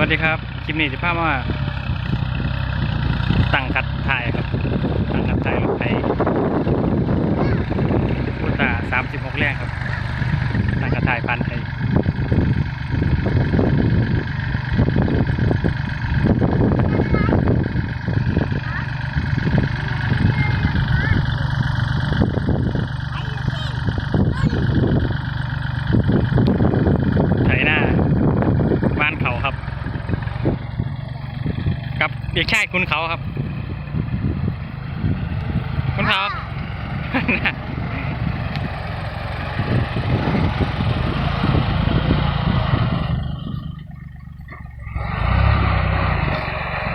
วัสดีครับ คลิปนี้จะพามาตั้งกัดถ่ายครับตั้งกัดถ่ายรถไถพุตาสามสิบหกแรงครับตั้งกัดถ่ายพันไทยไถหน้า บ้านเขาครับ กับเด็ก ชายคุณเขาครับ คุณเขา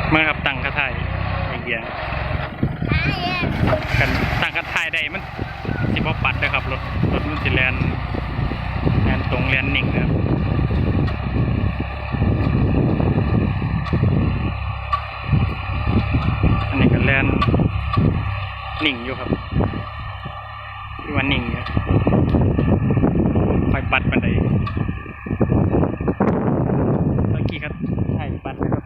เมื่อครับตั้งกระทายอย่างเดียวกันตั้งกระทายได้มันสิบปัดนะครับรถรถมันสิแลนแลนตรงแลนนิ่งนะครับ อันนี้ก็แลน นิ่งอยู่ครับที่ว่านิ่งเนี่ยไฟปัดบันไดเมื่อกี้ครับใช่ปัดนะครับ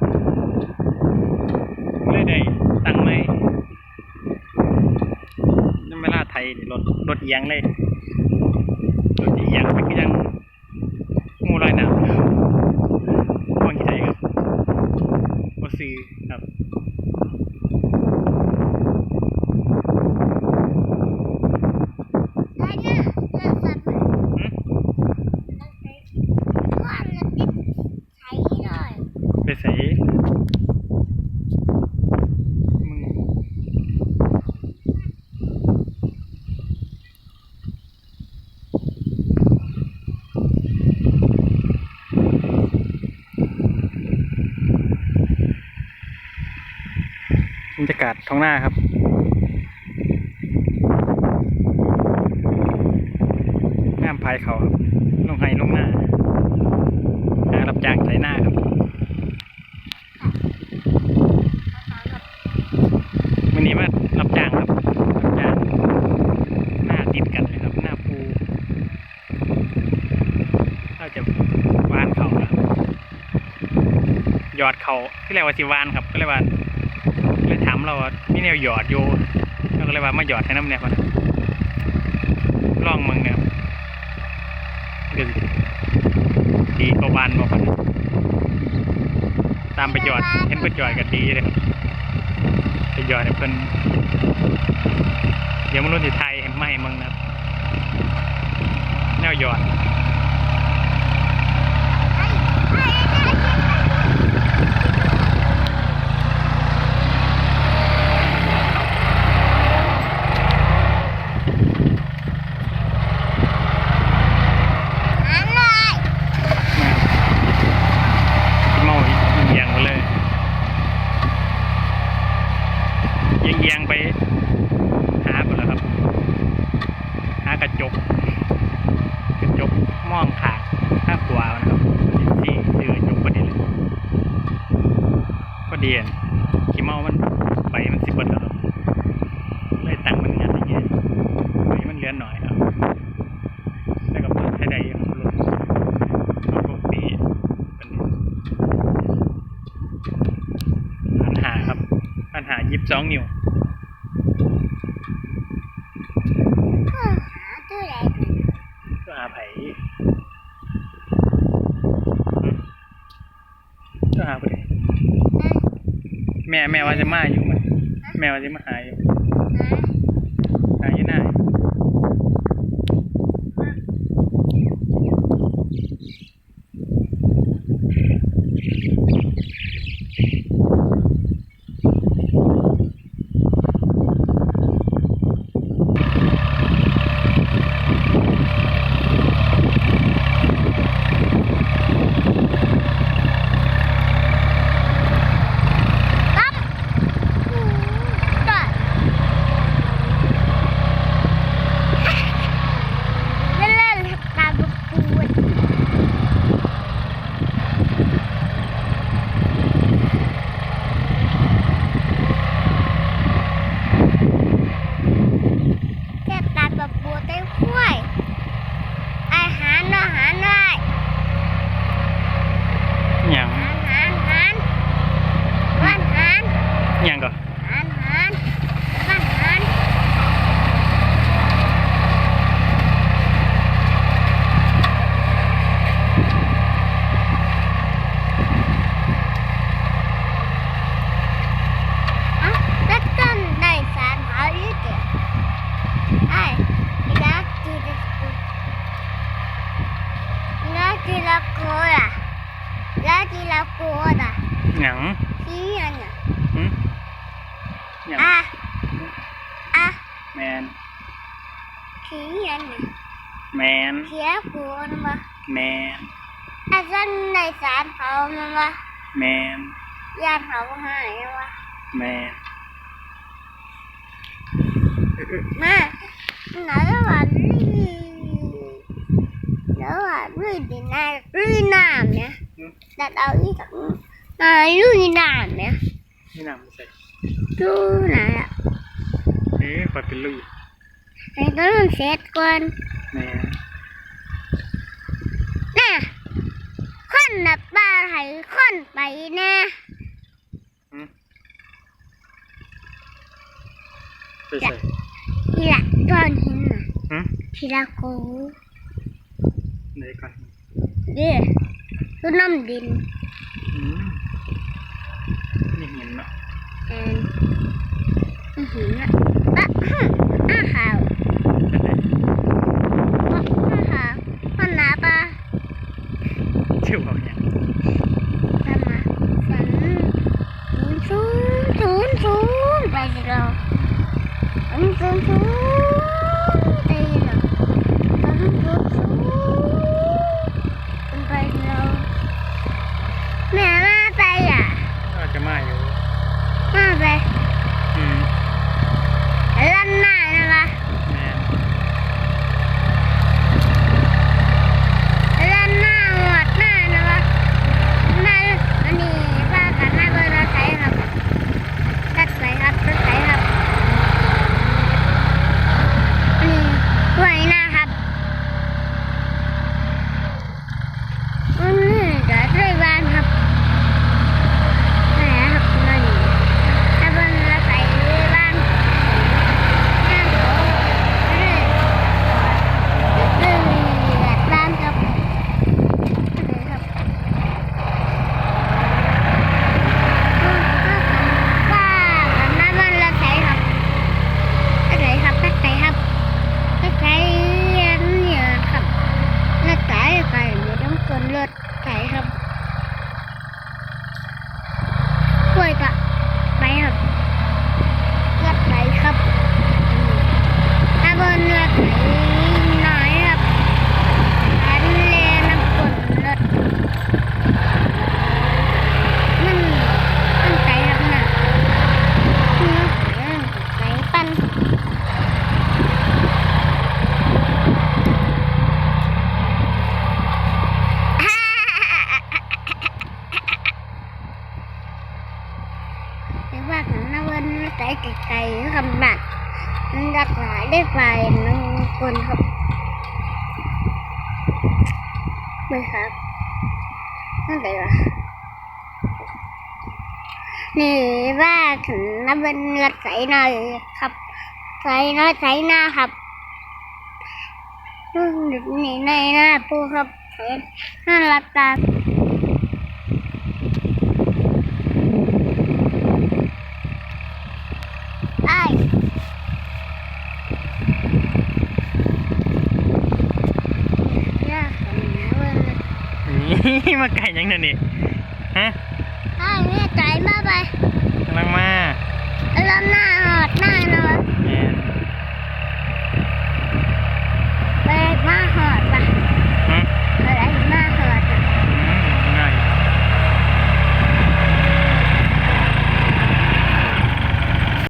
เลยได้ตั้งไหมนั่นเวลาไทยนี่รถรถเอียงเลยรถเอียงไปก็ยังงูลอยน้ำควงใจครับบ่ซื้อครับ ไปใส่มึง บรรยากาศท้องหน้าครับ งามพายเขาครับลงไห้ลงหน้า หารับจ้างไถหน้าครับ วันนี้มารับจ้างครับรับจ้างหน้าติดกันเลยครับ หน้าภูเราจะวานเขาครับ หยอดเขาที่เรียกว่าสิวานครับ ก็เรียว่าเลยถามเราว่ามีแนวหยอดอยู่เราก็เลยว่ามาหยอดให้น้ำเนี่ยก่อนลองมึงเนี่ยเดี๋ยวดีกว่าบานบอกกันตามไปหยอดเห็นเพื่นหยอดกันดีเลยไปหยอดให้เพิ่นเดี๋ยวมนุษย์ไทยเห็นไหมมึงนะแนวหยอดนะครับเมาเอียงไปเลยเอียงเอียงๆไป หาไปแล้วครับ หากระจก กระจกมองขาดข้างขวานะครับที่ซื้อกระจกพอดีเลยพอดีอันขี้เมามันไปมันสิบเบิดแล้วครับเลยตั้งมันงานอย่างเงี้ยไปมันเหลือหน่อยครับแล้วก็เปิดให้ได้อยู่ครับรถรถปกติเป็นปัญหาครับปัญหายิบสองนิ้ว ก็อาไผก็อาไปเลย แม่แม่ว่าจะมาอยู่ไหมแม่ว่าจะมาหาอยู่หาอยู่หน้า I love to the school. Love to the cola. Love to the cola. หยัง See you now. หึหยัง Ah. Ah. แมน See you now. แมน Here for me. แมน อาจารย์ในสารเขามันว่าแมน ญาติเขาหายว่าแมน มา นาแล้วว่าลื่แล้วว่าลื่นดินน้ำลื่นน้ำเนี่ยหึดัดเอาอีกมาลื่นน้ำเนี่ยนี่น้ำไม่ใส่ดูนะเอ๊ะคอยเป็นลุยให้ก็ต้องเสร็จก่อนแมนน่ะคนนับปลาไห้คนไปแน่ไปใส่ ทีละก้อนหินน่ะหึทีละโกไหนก่อนเด้อดูน้ำดินอืมนี่เห็นเนาะแอนอื้อหือน่ะอะฮึอะขาวเป็ ไม่ครับนั่นไหนวะนี่ว่าถึงน้ำเป็นรัดใสหน่อยครับใสหน้อยใสหน้าครับนี่ในหน้าปูครับใสน่ารักตาไอ้ยากขนาดนั้นเลย นี่ มาไก่ยังนั่นนี่ฮะไอ้แม่ไกำลังมา